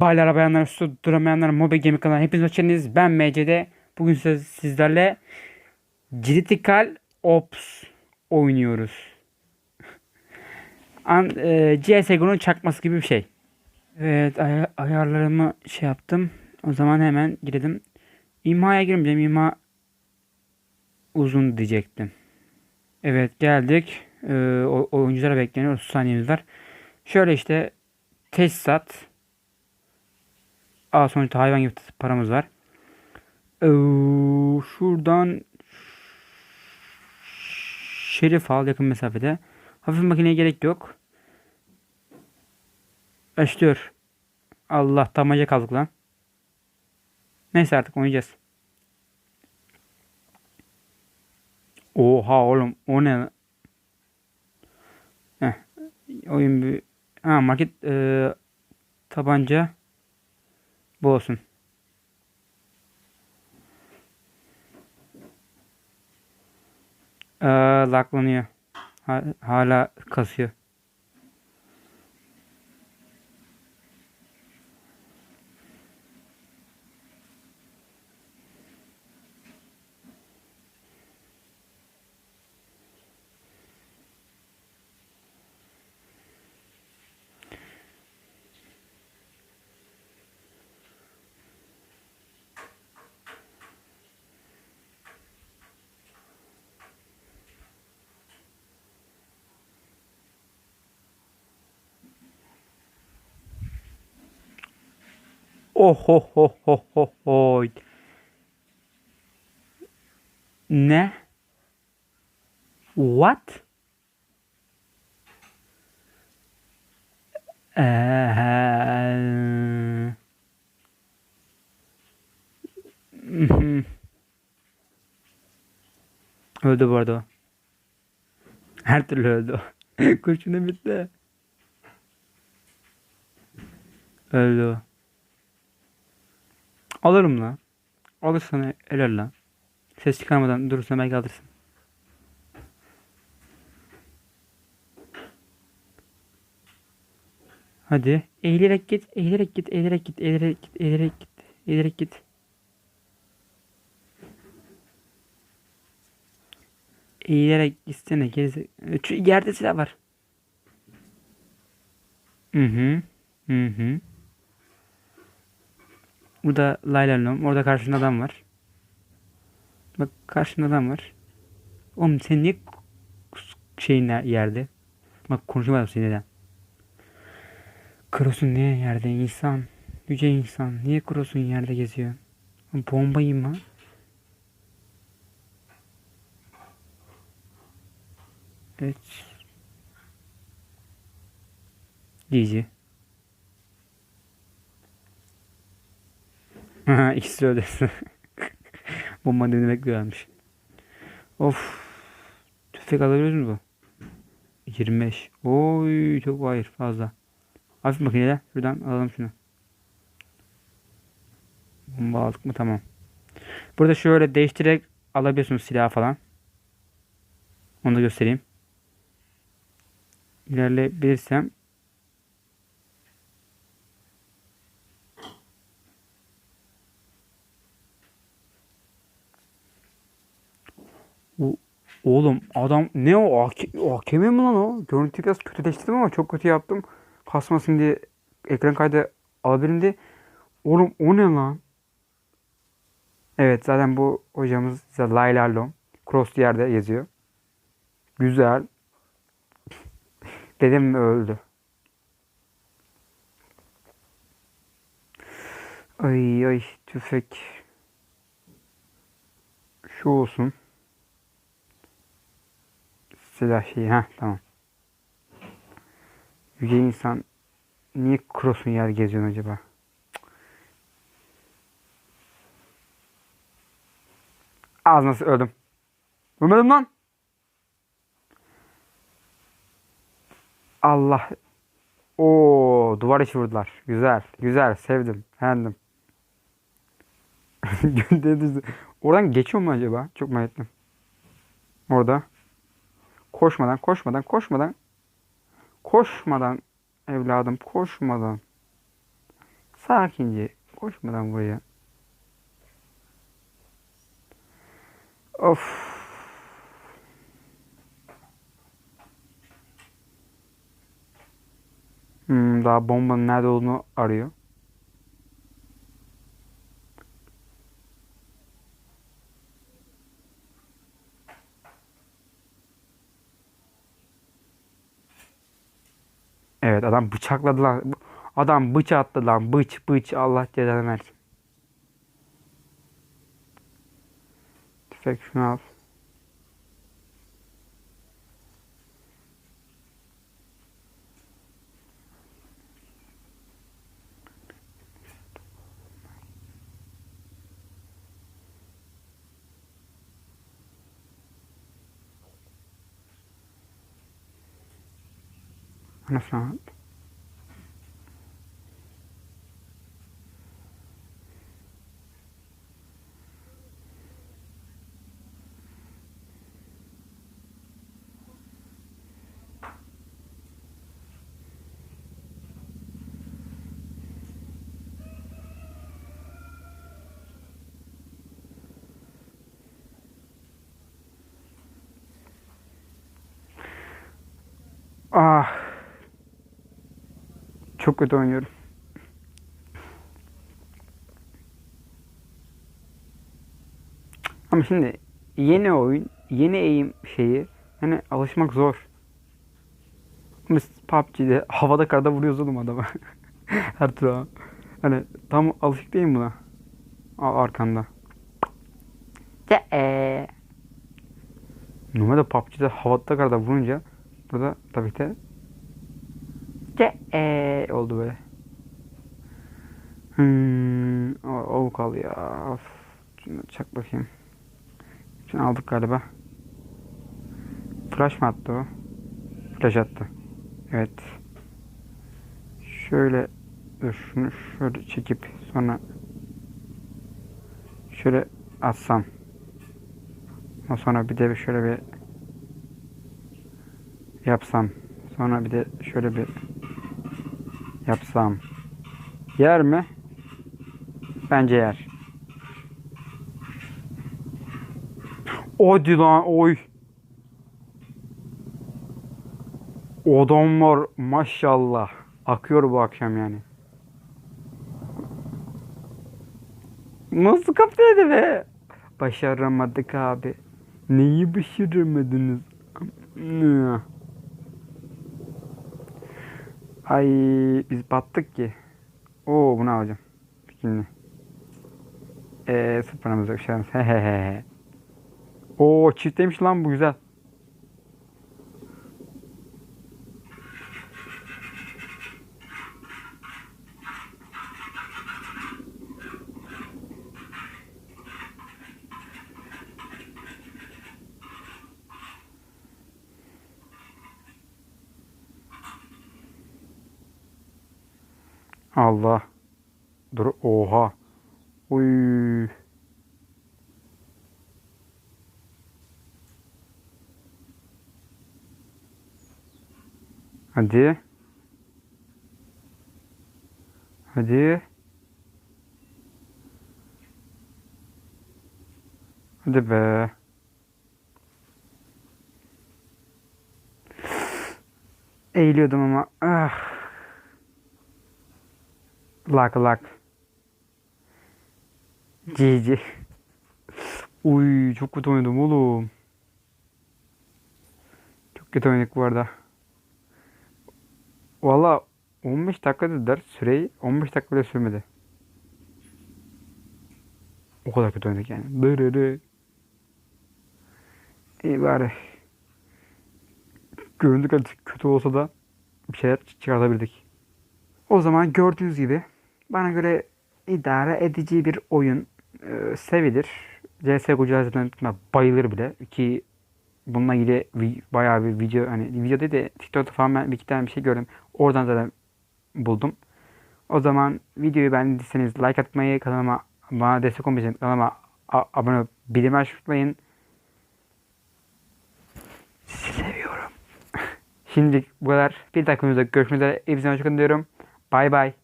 Baylar bayanlar, su duramayanlar, Mobe Gaming kanalına hepiniz hoş. Ben MC'de. Bugün siz- sizlerle Critical Ops oynuyoruz. An, e, CSGO'nun çakması gibi bir şey. Evet ay- ayarlarımı şey yaptım. O zaman hemen girelim. İmhaya girmeyeceğim. İmha uzun diyecektim. Evet geldik. O- oyunculara bekleniyor. 30 saniyemiz var. Şöyle işte tesisat. Aa sonuçta hayvan gibi paramız var. Ee, şuradan şerif al yakın mesafede. Hafif makineye gerek yok. Başlıyor. Allah tamaca kaldık lan. Neyse artık oynayacağız. Oha oğlum o ne? Heh, oyun bir... Ha market e, tabanca bu olsun. Ee, laklanıyor. Ha- hala kasıyor. Oh ho ho ho ho ho. Ne? What? Mhm. öldü bu arada. Her türlü öldü. Kurşunu bitti. Öldü. Alırım lan. Alırsan helal lan. Ses çıkarmadan durursan belki alırsın. Hadi. Eğilerek git, eğilerek git, eğilerek git, eğilerek git, eğilerek git, eğilerek git. Eğilerek gitsene gerisi. Şu yerde silah var. Hı hı. Hı hı. Burada Laylalom. Orada karşında adam var. Bak karşında adam var. Oğlum sen niye şeyin yerde? Bak konuşamadım sinirden. Krosun niye yerde insan? Yüce insan. Niye Krosun yerde geziyor? Bombayım mı? Evet. GG. İkisi öldü. Bomba dediğini bekliyorlarmış. Of. Tüfek alabiliyoruz mu bu? 25. Oy çok hayır fazla. Hafif makineyle şuradan alalım şunu. Bomba aldık mı tamam. Burada şöyle değiştirerek alabiliyorsunuz silah falan. Onu da göstereyim. İlerleyebilirsem Oğlum adam ne o? AK AKM mi lan o? Görüntüyü biraz kötüleştirdim ama çok kötü yaptım. Kasmasın diye ekran kaydı alabilirim. Oğlum o ne lan? Evet zaten bu hocamız Laylalom. Cross yerde yazıyor. Güzel. Dedem öldü? Ay ay tüfek. Şu olsun. Silah şeyi. ha tamam. Yüce insan niye cross'un yer geziyorsun acaba? Az nasıl öldüm. Ölmedim lan. Allah. Oo, duvar içi vurdular. Güzel, güzel, sevdim, beğendim. Oradan geçiyor mu acaba? Çok merak ettim. Orada. Koşmadan, koşmadan, koşmadan. Koşmadan evladım, koşmadan. Sakince. Koşmadan buraya. Of. Hmm, daha bombanın nerede olduğunu arıyor. Evet adam bıçakladı lan. Adam bıç attı lan. Bıç bıç Allah cezanı versin. Tüfek şunu al. Anasını Ah. Çok kötü oynuyorum. Ama şimdi yeni oyun, yeni eğim şeyi hani alışmak zor. Biz PUBG'de havada karda vuruyoruz oğlum adama. Her tura. Hani tam alışık değilim buna. Al arkanda. Ce ee. Normalde PUBG'de havada karda vurunca burada tabii ki de Ce ee oldu böyle. Hmm, o, o kal ya. Of. Şunu çak bakayım. Şunu aldık galiba. Flash mı attı o? Flash attı. Evet. Şöyle dur şunu şöyle çekip sonra şöyle atsam. Ondan sonra bir de şöyle bir yapsam. Sonra bir de şöyle bir yapsam. Yer mi? Bence yer. Hadi lan oy. Odam var maşallah. Akıyor bu akşam yani. Nasıl kaptıydı be? Başaramadık abi. Neyi başaramadınız? Ay biz battık ki. Oo bunu alacağım. Skinli. Eee sıfırımız yok şu an. Hehehe. Oo çifteymiş lan bu güzel. Allah. Dur oha. Uy. Hadi. Hadi. Hadi be. Eğiliyordum ama. Ah. Lak lak. GG. Uy çok kötü oynadım oğlum. Çok kötü oynadık bu arada. Valla 15 dakika dediler süreyi 15 dakika bile sürmedi. O kadar kötü oynadık yani. Dırırı. İyi bari. Göründük kötü olsa da bir şeyler çıkartabildik. O zaman gördüğünüz gibi bana göre idare edici bir oyun e, sevilir. CSGO zaten bayılır bile ki bununla ilgili bayağı bir video hani video değil de TikTok'ta falan ben bir iki tane bir şey gördüm. Oradan zaten buldum. O zaman videoyu beğendiyseniz like atmayı, kanalıma bana destek olmayı kanalıma abone olup bildirim açmayı Sizi seviyorum. Şimdi bu kadar. Bir dakika görüşmek üzere. Hepinize hoşçakalın diyorum. Bay bay.